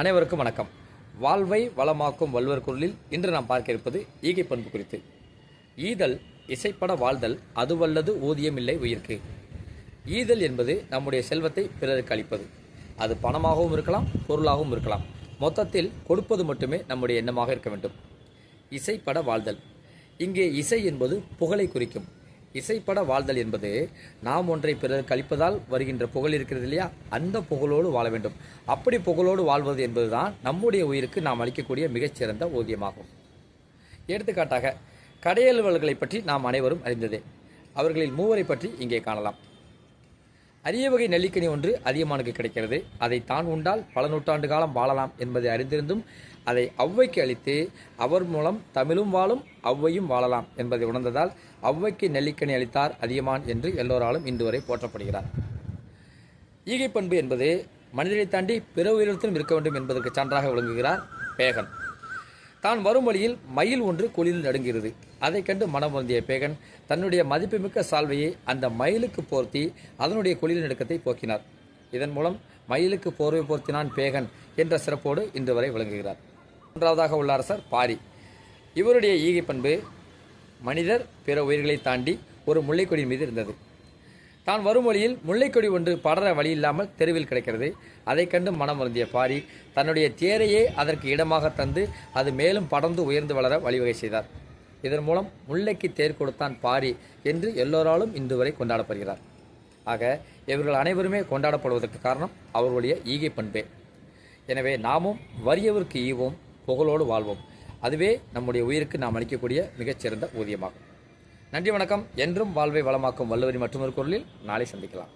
அனைவருக்கும் வணக்கம். வாழ்வை வளமாக்கும் வள்ளுவர் குரலில் இன்று நாம் பார்க்க இருப்பது ஈகை பண்பு குறித்து. ஈதல் இசைப்பட வாழ்தல் அதுவல்லது ஊதியமில்லை உயிர்க்கு. ஈதல் என்பது நம்முடைய செல்வத்தை பிறருக்கு அளிப்பது. அது பணமாகவும் இருக்கலாம் பொருளாகவும் இருக்கலாம். மொத்தத்தில் கொடுப்பது மட்டுமே நம்முடைய எண்ணமாக இருக்க வேண்டும். இசைப்பட வாழ்தல். இங்கே இசை என்பது புகழை குறிக்கும். இசைப்பட வாழ்தல் என்பது நாம் ஒன்றை பிறர் கழிப்பதால் வருகின்ற புகழ் இருக்கிறது இல்லையா? அந்த புகழோடு வாழ வேண்டும். அப்படி புகழோடு வாழ்வது என்பதுதான் நம்முடைய உயிருக்கு நாம் அளிக்கக்கூடிய மிகச்சிறந்த ஊதியமாகும். எடுத்துக்காட்டாக கடையலுவல்களை பற்றி நாம் அனைவரும் அறிந்ததே. அவர்களில் மூவரை பற்றி இங்கே காணலாம். அரிய வகை நெல்லிக்கனி ஒன்று அதிகமானுக்கு கிடைக்கிறது. அதை தான் உண்டால் பல நூற்றாண்டு காலம் வாழலாம் என்பதை அறிந்திருந்தும் அதை ஔவைக்கு அளித்து அவர் மூலம் தமிழும் வாழும் ஔவையும் வாழலாம் என்பதை உணர்ந்ததால் ஔவைக்கு நெல்லிக்கனி அளித்தார் அதியமான் என்று எல்லோராலும் இன்று வரை போற்றப்படுகிறார். ஈகை பண்பு என்பது மனிதனை தாண்டி பிற உயிரினத்திலும் இருக்க வேண்டும் என்பதற்கு சான்றாக விளங்குகிறார் பேகன். தான் வரும் வழியில் மயில் ஒன்று குளிரில் நடுங்கிறது. அதைக் கண்டு மனம் வருந்திய பேகன் தன்னுடைய மதிப்புமிக்க சால்வையை அந்த மயிலுக்கு போர்த்தி அதனுடைய குளிர் நடுக்கத்தை போக்கினார். இதன் மூலம் மயிலுக்கு போர்வை போர்த்தினான் பேகன் என்ற சிறப்போடு இன்று வரை விளங்குகிறார். மூன்றாவதாக உள்ள அரசர் பாரி. இவருடைய ஈகை பண்பு மனிதர் பிற உயிர்களை தாண்டி ஒரு முல்லைக்கொடியின் மீது இருந்தது. தான் வரும் வழியில் முல்லைக்கொடி ஒன்று படர வழி இல்லாமல் தெருவில் கிடைக்கிறது. அதைக் கண்டு மனம் வருந்திய பாரி தன்னுடைய தேரையே அதற்கு இடமாக தந்து அது மேலும் படர்ந்து உயர்ந்து வளர வழிவகை செய்தார். இதன் மூலம் முல்லைக்கு தேர் கொடுத்தான் பாரி என்று எல்லோராலும் இன்று வரை கொண்டாடப்படுகிறார். ஆக இவர்கள் அனைவருமே கொண்டாடப்படுவதற்கு காரணம் அவர்களுடைய ஈகை பண்பே. எனவே நாமும் வறியவருக்கு ஈவோம் புகழோடு வாழ்வோம். அதுவே நம்முடைய உயிருக்கு நாம் அளிக்கக்கூடிய மிகச்சிறந்த ஊதியமாகும். நன்றி வணக்கம். என்றும் வாழ்வை வளமாக்கும் வள்ளுவரி மற்றொரு குரலில் நாளை சந்திக்கலாம்.